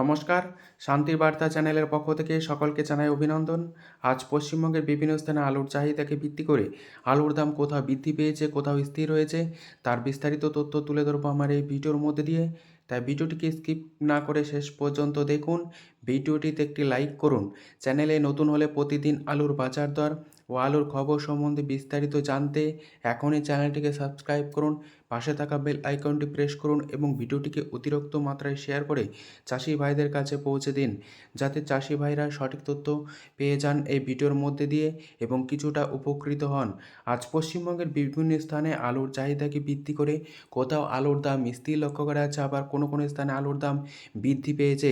নমস্কার শান্তির বার্তা চ্যানেলের পক্ষ থেকে সকলকে জানাই অভিনন্দন। আজ পশ্চিমবঙ্গের বিভিন্ন স্থানে আলুর চাহিদাকে ভিত্তি করে আলুর দাম কোথাও বৃদ্ধি পেয়েছে, কোথাও স্থির হয়েছে তার বিস্তারিত তথ্য তুলে ধরবো আমার এই ভিডিওর মধ্যে দিয়ে। তাই ভিডিওটিকে স্কিপ না করে শেষ পর্যন্ত দেখুন ভিডিওটিতে একটি লাইক করুন। চ্যানেলে নতুন হলে প্রতিদিন আলুর বাজার দর ও আলুর খবর সম্বন্ধে বিস্তারিত জানতে এখনই চ্যানেলটিকে সাবস্ক্রাইব করুন, পাশে থাকা বেল আইকনটি প্রেস করুন এবং ভিডিওটিকে অতিরিক্ত মাত্রায় শেয়ার করে চাষি ভাইদের কাছে পৌঁছে দিন, যাতে চাষি ভাইরা সঠিক তথ্য পেয়ে যান এই ভিডিওর মধ্যে দিয়ে এবং কিছুটা উপকৃত হন। আজ পশ্চিমবঙ্গের বিভিন্ন স্থানে আলুর চাহিদাকে বৃদ্ধি করে কোথাও আলুর দাম স্থির লক্ষ্য করা যাচ্ছে, আবার কোনো কোনো স্থানে আলুর দাম বৃদ্ধি পেয়েছে।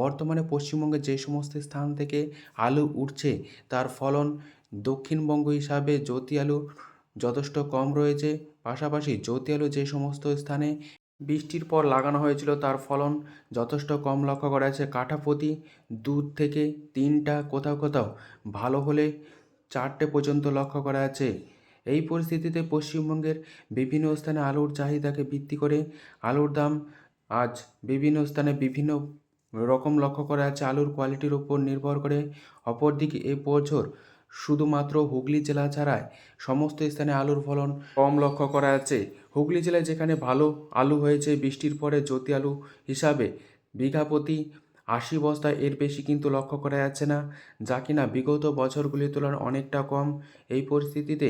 বর্তমানে পশ্চিমবঙ্গের যে সমস্ত স্থান থেকে আলু উঠছে, তার ফলন দক্ষিণবঙ্গ হিসাবে জ্যোতি আলু যথেষ্ট কম রয়েছে। পাশাপাশি জ্যোতি আলু যে সমস্ত স্থানে বৃষ্টির পর লাগানো হয়েছিল, তার ফলন যথেষ্ট কম লক্ষ্য করা যাচ্ছে। কাঠাপ্রতি দু থেকে তিনটা কোথাও কোথাও ভালো হলে চারটে পর্যন্ত লক্ষ্য করা যাচ্ছে। এই পরিস্থিতিতে পশ্চিমবঙ্গের বিভিন্ন স্থানে আলুর চাহিদাকে ভিত্তি করে আলুর দাম আজ বিভিন্ন স্থানে বিভিন্ন রকম লক্ষ্য করা যাচ্ছে আলুর কোয়ালিটির উপর নির্ভর করে। অপরদিকে এ বছর শুধুমাত্র হুগলি জেলা ছাড়ায় সমস্ত স্থানে আলুর ফলন কম লক্ষ্য করা যাচ্ছে হুগলি জেলায় যেখানে ভালো আলু হয়েছে, বৃষ্টির পরে জ্যোতি আলু হিসাবে বিঘা প্রতি আশি বস্তা এর বেশি কিন্তু লক্ষ্য করা যাচ্ছে না, যা কিনা বিগত বছরগুলির তুলনায় অনেকটা কম। এই পরিস্থিতিতে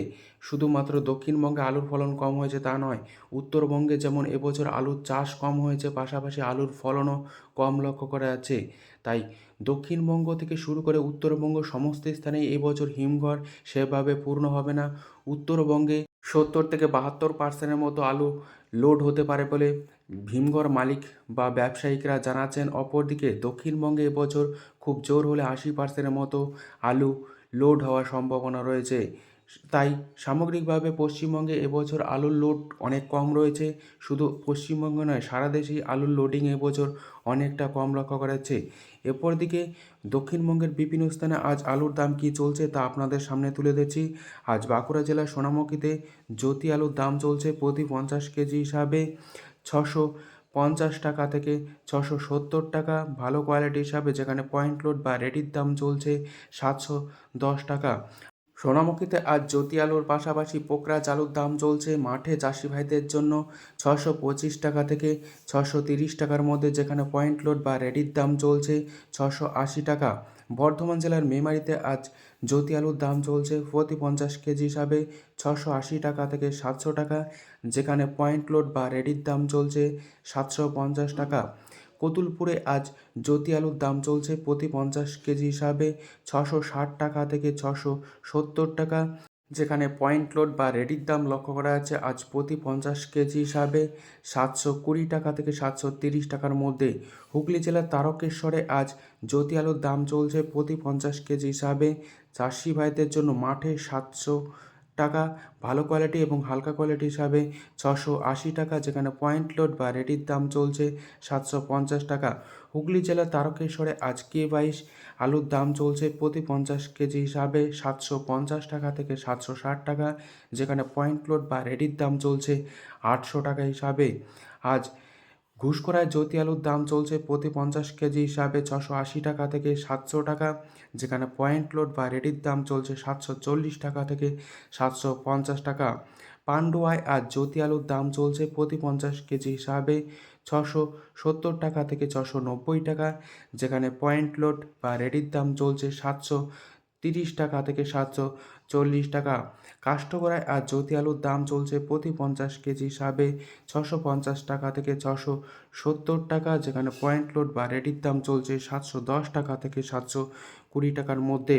শুধুমাত্র দক্ষিণবঙ্গে আলুর ফলন কম হয়েছে তা নয়, উত্তরবঙ্গে যেমন এবছর আলুর চাষ কম হয়েছে, পাশাপাশি আলুর ফলনও কম লক্ষ্য করা যাচ্ছে। তাই দক্ষিণবঙ্গ থেকে শুরু করে উত্তরবঙ্গ সমস্ত স্থানেই এবছর হিমঘর সেভাবে পূর্ণ হবে না। উত্তরবঙ্গে সত্তর থেকে বাহাত্তর পার্সেন্টের মতো আলু লোড হতে পারে বলে ভীমঘর মালিক বা ব্যবসায়িকরা জানাচ্ছেন, অপরদিকে দক্ষিণবঙ্গে এবছর খুব জোর হলে আশি পার্সেন্টের মতো আলু লোড হওয়ার সম্ভাবনা রয়েছে। তাই সামগ্রিকভাবে পশ্চিমবঙ্গে এবছর আলুর লোড অনেক কম রয়েছে। শুধু পশ্চিমবঙ্গে নয়, সারা দেশেই আলুর লোডিং এবছর অনেকটা কম লক্ষ্য করা যাচ্ছে। এরপর দিকে দক্ষিণবঙ্গের বিভিন্ন স্থানে আজ আলুর দাম কী চলছে তা আপনাদের সামনে তুলে দিচ্ছি আজ বাঁকুড়া জেলার সোনামুখীতে জ্যোতি আলুর দাম চলছে প্রতি পঞ্চাশ কেজি হিসাবে। ছশো পঞ্চাশ টাকা থেকে ছশো সত্তর টাকা। ভালো কোয়ালিটি হিসাবে যেখানে পয়েন্ট লোড বা রেডির দাম চলছে সাতশো দশ টাকা। সোনামুখীতে আজ জ্যোতি আলুর পাশাপাশি পোকরা চালুর দাম চলছে মাঠে চাষি ভাইদের জন্য ছশো পঁচিশ টাকা থেকে ছশো তিরিশ টাকার মধ্যে যেখানে পয়েন্ট লোড বা রেডির দাম চলছে ছশো আশি টাকা। বর্ধমান জেলার মেমারিতে আজ জ্যোতি আলুর দাম চলছে প্রতি পঞ্চাশ কেজি হিসাবে ছশো আশি টাকা থেকে সাতশো টাকা, যেখানে পয়েন্ট লোড বা রেডির দাম চলছে সাতশো পঞ্চাশ টাকা। কতুলপুরে আজ জ্যোতি আলুর দাম চলছে প্রতি পঞ্চাশ কেজি হিসাবে ছশো ষাট টাকা থেকে ছশো সত্তর টাকা। যেখানে পয়েন্ট লোড বা রেডির দাম লক্ষ্য করা যাচ্ছে, আজ প্রতি পঞ্চাশ কেজি হিসাবে সাতশো কুড়ি টাকা থেকে সাতশো তিরিশ টাকার মধ্যে। হুগলি জেলার তারকেশ্বরে আজ জ্যোতি আলুর দাম চলছে প্রতি পঞ্চাশ কেজি হিসাবে। চাষি ভাইদের জন্য মাঠে সাতশো টাকা, ভালো কোয়ালিটি এবং হালকা কোয়ালিটি হিসাবে ছশো আশি টাকা, যেখানে পয়েন্ট লোড বা রেডির দাম চলছে সাতশো পঞ্চাশ টাকা। হুগলি জেলার তারকেশ্বরে আজ কে বাইশ? আলুর দাম চলছে প্রতি পঞ্চাশ কেজি হিসাবে সাতশো পঞ্চাশ টাকা থেকে সাতশো ষাট টাকা, যেখানে পয়েন্ট লোড বা রেডির দাম চলছে আটশো টাকা হিসাবে। আজ ঘুষকরায় জ্যোতি আলুর দাম চলছে প্রতি পঞ্চাশ কেজি হিসাবে ছশো আশি টাকা থেকে সাতশো টাকা, যেখানে পয়েন্ট লোড বা রেডির দাম চলছে সাতশো চল্লিশ টাকা থেকে সাতশো পঞ্চাশ টাকা। পান্ডুয়ায় আর জ্যোতি আলুর দাম চলছে প্রতি পঞ্চাশ কেজি হিসাবে ছশো সত্তর টাকা থেকে ছশো নব্বই টাকা, যেখানে পয়েন্ট লোড বা রেডির দাম চলছে সাতশো তিরিশ টাকা থেকে সাতশো চল্লিশ টাকা। কাষ্ঠগড়ায় আর জ্যোতি আলুর দাম চলছে প্রতি পঞ্চাশ কেজি হিসাবে ছশো পঞ্চাশ টাকা থেকে ছশো সত্তর টাকা, যেখানে পয়েন্ট লোড বা রেডির দাম চলছে সাতশো দশ টাকা থেকে সাতশো কুড়ি টাকার মধ্যে।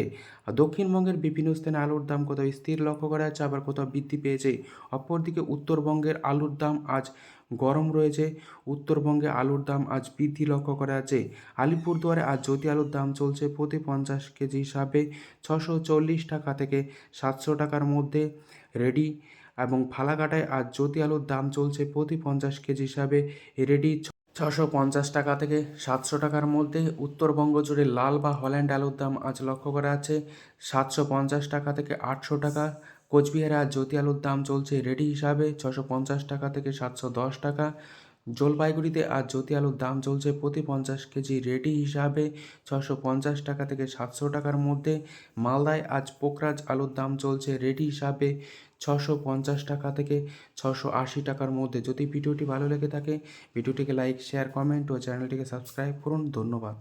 দক্ষিণবঙ্গের বিভিন্ন স্থানে আলুর দাম কোথাও স্থির লক্ষ্য করা যাচ্ছে, আবার কোথাও বৃদ্ধি পেয়েছে। অপরদিকে উত্তরবঙ্গের আলুর দাম আজ গরম রয়েছে। উত্তরবঙ্গে আলুর দাম আজ বৃদ্ধি লক্ষ্য করা যাচ্ছে। আলিপুরদুয়ারে আজ জ্যোতি আলুর দাম চলছে প্রতি পঞ্চাশ কেজি হিসাবে ছশো চল্লিশ টাকা থেকে সাতশো টাকার মধ্যে। রেডি এবং ফালাকাটায় আজ জ্যোতি আলুর দাম চলছে প্রতি পঞ্চাশ কেজি হিসাবে। রেডি ছশো পঞ্চাশ টাকা থেকে সাতশো টাকার মধ্যে। উত্তরবঙ্গ জুড়ে লাল বা হল্যান্ড আলুর দাম আজ লক্ষ্য করা আছে সাতশো পঞ্চাশ টাকা থেকে আটশো টাকা। কোচবিহারে আজ জ্যোতি আলুর দাম চলছে রেডি হিসাবে ছশো পঞ্চাশ টাকা থেকে সাতশো দশ টাকা। জলপাইগুড়িতে আজ জ্যোতি আলুর দাম চলছে প্রতি পঞ্চাশ কেজি রেডি হিসাবে ছশো পঞ্চাশ টাকা থেকে সাতশো টাকার মধ্যে। মালদায় আজ পোকরাজ আলুর দাম চলছে রেডি হিসাবে ছশো পঞ্চাশ টাকা থেকে ছশো আশি টাকার মধ্যে। যদি ভিডিওটি ভালো লেগে থাকে, ভিডিওটিকে লাইক, শেয়ার, কমেন্ট ও চ্যানেলটিকে সাবস্ক্রাইব করুন। ধন্যবাদ।